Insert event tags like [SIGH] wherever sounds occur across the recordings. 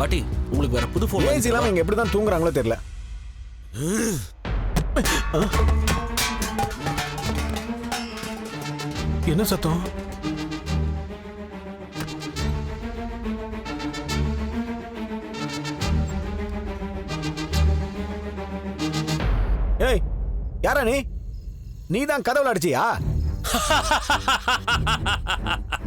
பாட்டி உங்களுக்கு வேற புது போன் ஏசி இல்லாம இங்க எப்படி தான் தூங்குறாங்களோ தெரியல. என்ன சத்தம்? ஏய் யாரா நீ? நீ தான் கதவுல அடிச்சியா? [LAUGHS]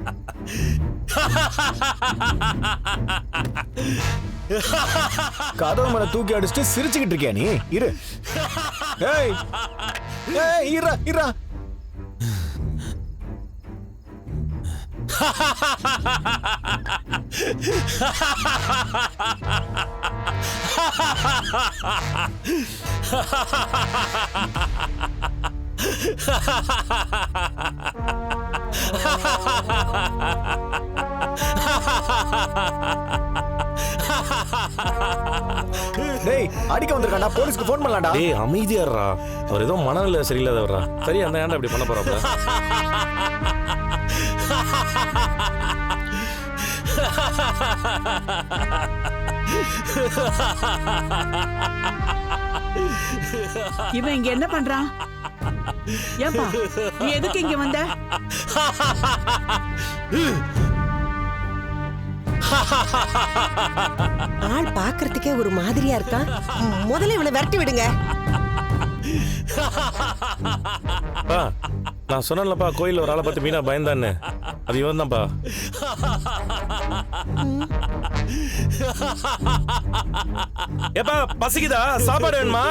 கதவு மேல தூக்கி அடிச்சுட்டு சிரிச்சுக்கிட்டு இருக்கியா நீ? இரு. ஏய். ஏய் இருடா இருடா டேய் அடிக்க வந்திருக்காண்டா போலீஸ்க்கு ஃபோன் பண்ணலாம்டா. டேய் அமைதியாடுறா அவர் ஏதோ மனநிலை சரியில்லாதவரா சரி அந்த ஏன்டா இப்படி பண்ண போறாப்ல? இவன் இங்க என்ன பண்றான்? ஏப்பா நீ எதுக்கு இங்க வந்த? [LAUGHS] ஆள் பாக்குறதுக்கே ஒரு மாதிரியா இருக்கான் முதல்ல இவனை விரட்டி விடுங்க. பா நான் சொன்னேன்லப்பா கோயில்ல ஒரு ஆளை பார்த்து மீனா பயந்தான்னு. அது இவன் தான்ப்பா. ஏப்பா பசிக்குதா? சாப்பாடு வேணுமா?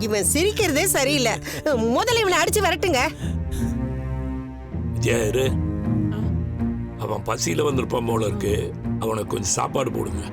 இவன் சிரிக்கிறதே சரியில்லை. முதல்ல இவனை அடிச்சு வரட்டுங்க. அவன் பசியில் வந்திருப்பான் போல இருக்கு. அவனுக்கு கொஞ்சம் சாப்பாடு போடுங்க.